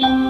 แม้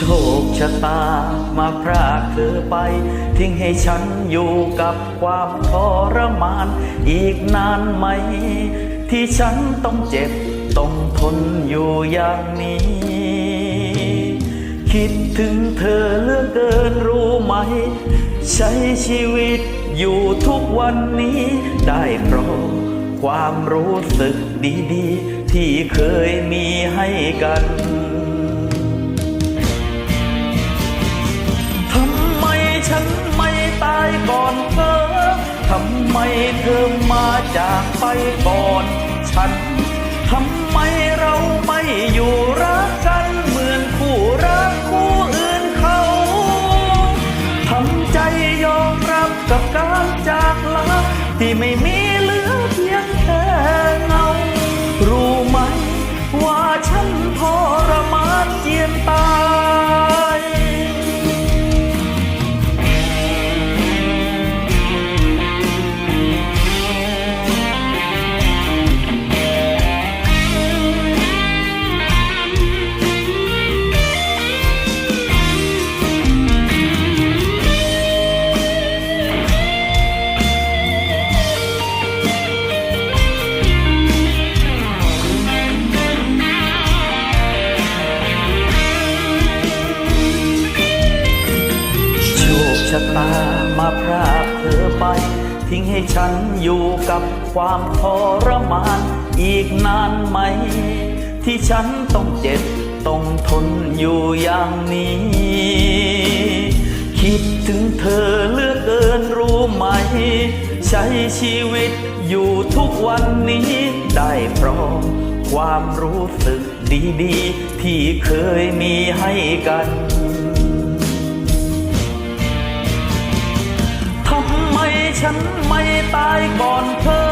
ชคชะตามาพรากเธอไป ทิ้งให้ฉันอยู่กับความทรมาน อีกนานไหม ที่ฉันต้องเจ็บ ต้องทนอยู่อย่างนี้ คิดถึงเธอเหลือเกินรู้ไหม ใช้ชีวิตอยู่ทุกวันนี้ ได้เพราะความรู้สึกดีๆ ที่เคยมีให้กัน ฉันไม่ตายก่อนเธอทำไมเธอมาจากไปก่อนฉันทำไมเราไม่อยู่รักกันเหมือนคู่รักคู่อื่นเขาทำใจยอมรับกับการจากลาที่ไม่มี ชะตามาพรากเธอไป ทิ้งให้ฉันอยู่กับความทรมาน อีกนานไหม ที่ฉันต้องเจ็บ ต้องทนอยู่อย่างนี้ คิดถึงเธอเลือกเกินรู้ไหม ใช้ชีวิตอยู่ทุกวันนี้ ได้เพราะความรู้สึกดีๆ ที่เคยมีให้กัน ฉันไม่ตายก่อนเธอ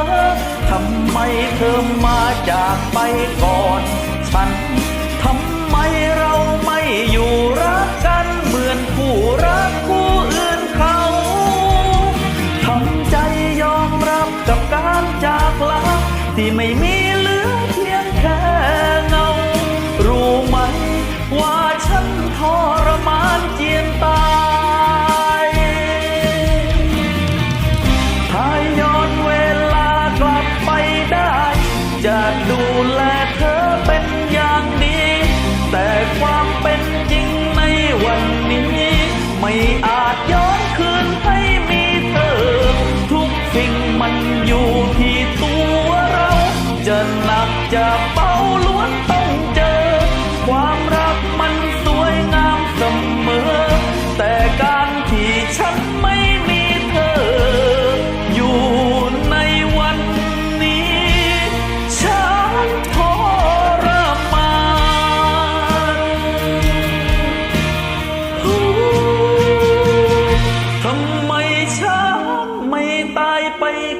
ทำไมเธอมาจากไปก่อนฉัน ทำไมเราไม่อยู่รักกันเหมือนคู่รักคู่อื่นเขาทำใจยอมรับกับการจากลาที่ไม่มี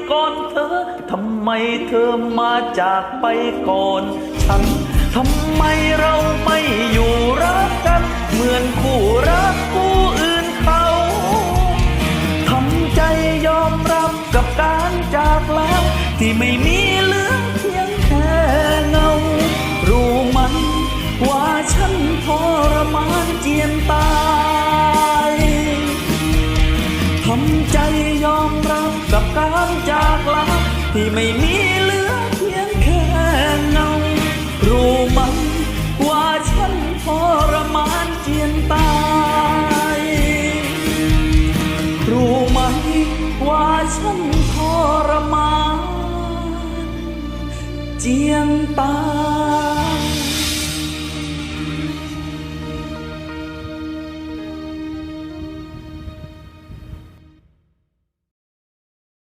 ก่อนเธอ ทำไมเธอมาจากไปก่อนฉัน ทำไมเราไม่อยู่รักกัน เหมือนคู่รักคู่อื่นเขา ทำใจยอมรับกับการจากแล้วที่ไม่มี จากลาที่ไม่มีเหลือเพียงแค่เงารู้ไหมั